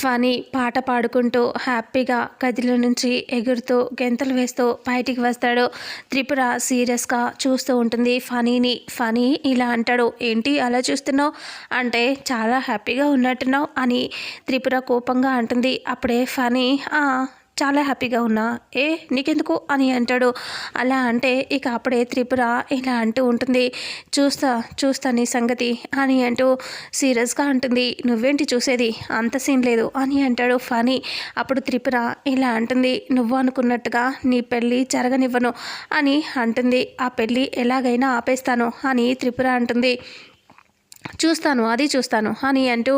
Funny పాట పాడుకుంటూ హ్యాపీగా గదిలో నుంచి ఎగురుతూ గెంతలు వేస్తూ బయటికి వస్తాడు. త్రిపుర సీరియస్గా చూస్తూ ఉంటుంది ఫనీని ఫనీ ఇలా అంటాడు ఏంటి అలా చూస్తున్నావు? అంటే చాలా హ్యాపీగా ఉన్నట్టున్నావు అని త్రిపుర కోపంగా అంటుంది. అప్పుడే ఫనీ చాలా హ్యాపీగా ఉన్నా. ఏ నీకెందుకు? అని అంటాడు. అలా అంటే ఇక అప్పుడే త్రిపుర ఇలా అంటూ ఉంటుంది. చూస్తా చూస్తా నీ సంగతి అని అంటూ సీరియస్గా అంటుంది. నువ్వేంటి చూసేది? అంత సీన్ లేదు అని అంటాడు ఫనీ. అప్పుడు త్రిపుర ఇలా అంటుంది. నువ్వు అనుకున్నట్టుగా నీ పెళ్ళి జరగనివ్వను అని అంటుంది. ఆ పెళ్ళి ఎలాగైనా ఆపేస్తాను అని త్రిపుర అంటుంది. చూస్తాను అది చూస్తాను. అని అంటూ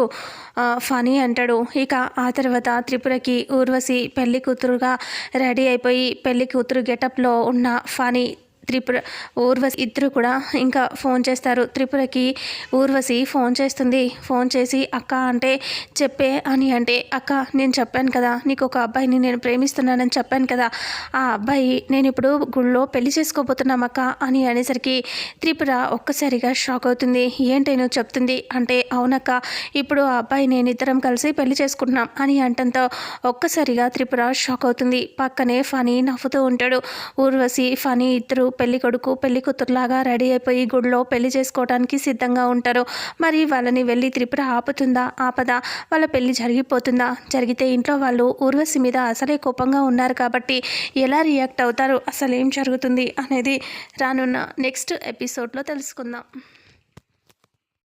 ఫనీ అంటాడు. ఇక ఆ తర్వాత త్రిపురకి ఊర్వశి పెళ్ళి కూతురుగా రెడీ అయిపోయి పెళ్ళి కూతురు గెటప్లో ఉన్న ఫనీ త్రిపుర ఊర్వశి ఇద్దరు కూడా ఇంకా ఫోన్ చేస్తారు. త్రిపురకి ఊర్వశి ఫోన్ చేస్తుంది. ఫోన్ చేసి అక్క అంటే చెప్పే అని అంటే అక్క నేను చెప్పాను కదా నీకు ఒక అబ్బాయిని నేను ప్రేమిస్తున్నానని చెప్పాను కదా ఆ అబ్బాయి నేను ఇప్పుడు గుళ్ళో పెళ్ళి చేసుకోబోతున్నాం అక్క అని అనేసరికి త్రిపుర ఒక్కసారిగా షాక్ అవుతుంది. ఏంటి చెప్తుంది? అంటే అవునక్క ఇప్పుడు ఆ అబ్బాయి నేను ఇద్దరం కలిసి పెళ్ళి చేసుకుంటున్నాం అని అంటంతో ఒక్కసారిగా త్రిపుర షాక్ అవుతుంది. పక్కనే ఫనీ నవ్వుతూ ఉంటాడు. ఊర్వశి ఫనీ ఇద్దరు పెళ్ళి కొడుకు పెళ్ళి కూతురులాగా రెడీ అయిపోయి గుడిలో పెళ్ళి చేసుకోవడానికి సిద్ధంగా ఉంటారు. మరి వాళ్ళని వెళ్ళి త్రిపుర ఆపుతుందా? ఆపదా? వాళ్ళ పెళ్ళి జరిగిపోతుందా? జరిగితే ఇంట్లో వాళ్ళు ఊర్వశి మీద అసలే కోపంగా ఉన్నారు కాబట్టి ఎలా రియాక్ట్ అవుతారు? అసలు ఏం జరుగుతుంది? అనేది రానున్న నెక్స్ట్ ఎపిసోడ్లో తెలుసుకుందాం.